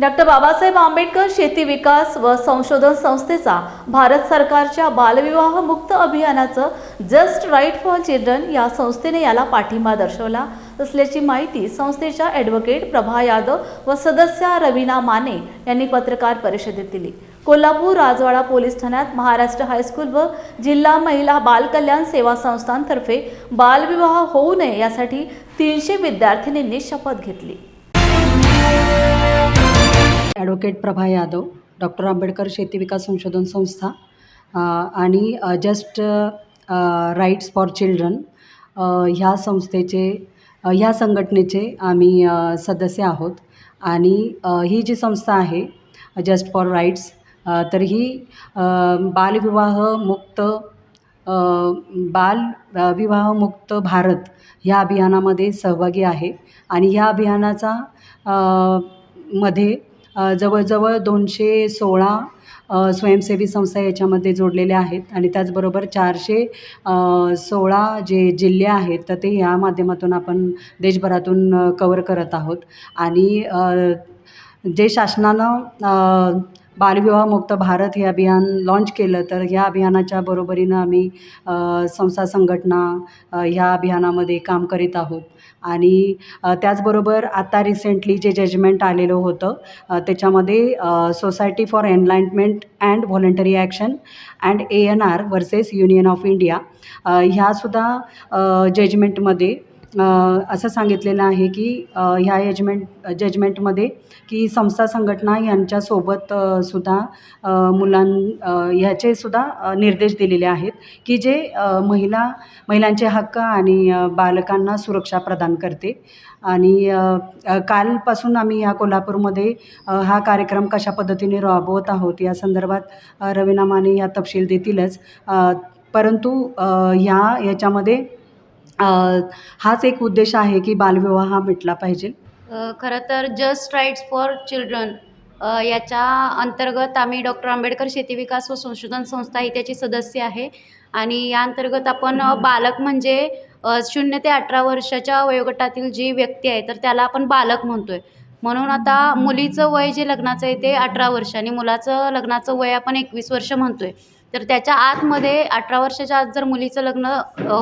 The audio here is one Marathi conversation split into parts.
डॉक्टर बाबासाहेब आंबेडकर शेती विकास व संशोधन संस्थेचा भारत सरकारच्या बालविवाह मुक्त अभियानाचं जस्ट राईट फॉर चिल्ड्रन या संस्थेने याला पाठिंबा दर्शवला. असल्याची माहिती संस्थेच्या ॲडव्होकेट प्रभा यादव व सदस्या रवीना माने यांनी पत्रकार परिषदेत दिली. कोल्हापूर राजवाडा पोलीस ठाण्यात महाराष्ट्र हायस्कूल व जिल्हा महिला बालकल्याण सेवा संस्थांतर्फे बालविवाह होऊ नये यासाठी तीनशे विद्यार्थिनींनी शपथ घेतली. ॲडव्होकेट प्रभा यादव डॉक्टर आंबेडकर शेती विकास संशोधन संस्था आणि जस्ट राईट्स फॉर चिल्ड्रन ह्या संस्थेचे ह्या संघटनेचे आम्ही सदस्य आहोत. आणि ही जी संस्था आहे जस्ट फॉर राईट्स तर ही बालविवाह मुक्त बाल विवाह विवाहमुक्त भारत ह्या अभियानामध्ये सहभागी आहे. आणि ह्या अभियानाचा मध्ये जवळजवळ दोनशे सोळा स्वयंसेवी संस्था याच्यामध्ये जोडलेल्या आहेत आणि त्याचबरोबर चारशे सोळा जे जिल्हे आहेत तर ते ह्या माध्यमातून आपण देशभरातून कवर करत आहोत. आणि जे शासनानं बालविवाहमुक्त भारत हे अभियान लॉन्च केलं. तर ह्या अभियानाच्या बरोबरीनं आम्ही संस्था संघटना ह्या अभियानामध्ये काम करीत आहोत. आणि त्याचबरोबर आता रिसेंटली जे जजमेंट आलेलं होतं त्याच्यामध्ये society for enlightenment and voluntary action and A N R versus union of India ह्यासुद्धा जजमेंटमध्ये असं सांगितलेलं आहे की ह्या यजमेंट जजमेंटमध्ये की संस्था संघटना यांच्यासोबत सुद्धा मुलां ह्याचे सुद्धा निर्देश दिलेले आहेत की जे महिला महिलांचे हक्क आणि बालकांना सुरक्षा प्रदान करते. आणि कालपासून आम्ही या कोल्हापूरमध्ये हा कार्यक्रम कशा पद्धतीने राबवत आहोत या संदर्भात रवीनामाने रवीना माने या तपशील देतीलच. परंतु ह्या याच्यामध्ये हाच एक उद्देश आहे की बालविवाह हा मिटला पाहिजे. खरं तर जस्ट राईट्स फॉर चिल्ड्रन याच्या अंतर्गत आम्ही डॉक्टर आंबेडकर शेती विकास व संशोधन संस्था ही त्याची सदस्य आहे. आणि या अंतर्गत आपण बालक म्हणजे शून्य ते अठरा वर्षाच्या वयोगटातील जी व्यक्ती आहे तर त्याला आपण बालक म्हणतो आहे म्हणून आता मुलीचं वय जे लग्नाचं आहे ते अठरा वर्ष आणि मुलाचं लग्नाचं वय आपण एकवीस वर्ष म्हणतो आहे तर त्याच्या आतमध्ये अठरा वर्षाच्या आत जर मुलीचं लग्न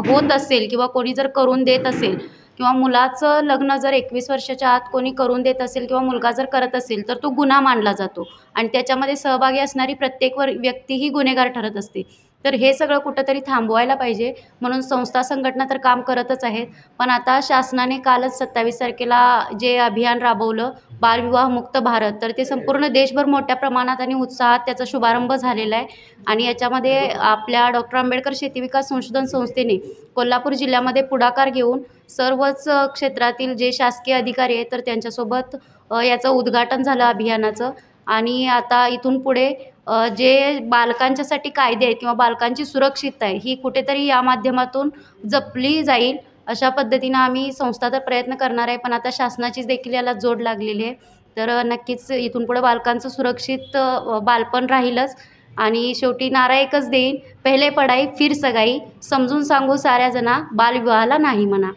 होत असेल किंवा कोणी जर करून देत असेल किंवा मुलाचं लग्न जर एकवीस वर्षाच्या आत कोणी करून देत असेल किंवा मुलगा जर करत असेल तर तो गुन्हा मानला जातो. आणि त्याच्यामध्ये सहभागी असणारी प्रत्येक वर व्यक्ती ही गुन्हेगार ठरत असते. तर हे सगळं कुठंतरी थांबवायला पाहिजे. म्हणून संस्था संघटना तर काम करतच आहेत. पण आता शासनाने कालच सत्तावीस तारखेला जे अभियान राबवलं बालविवाह मुक्त भारत तर ते संपूर्ण देशभर मोठ्या प्रमाणात आणि उत्साहात त्याचा शुभारंभ झालेला आहे. आणि याच्यामध्ये आपल्या डॉक्टर आंबेडकर शेती विकास संशोधन संस्थेने कोल्हापूर जिल्ह्यामध्ये पुढाकार घेऊन सर्वच क्षेत्रातील जे शासकीय अधिकारी आहेत तर त्यांच्यासोबत याचं उद्घाटन झालं अभियानाचं. आणि आता इथून पुढे जे बालकांच्यासाठी कायदे आहेत किंवा बालकांची सुरक्षितता आहे ही कुठेतरी या माध्यमातून जपली जाईल अशा पद्धतीनं आम्ही संस्था तर प्रयत्न करणार आहे पण आता शासनाचीच देखील याला जोड लागलेली आहे. तर नक्कीच इथून पुढे बालकांचं सुरक्षित बालपण राहीलच आणि शेवटी नारा एकच देईन पहिले पडाई फिर सगाई समजून सांगू साऱ्या जणा बालविवाहाला नाही म्हणा.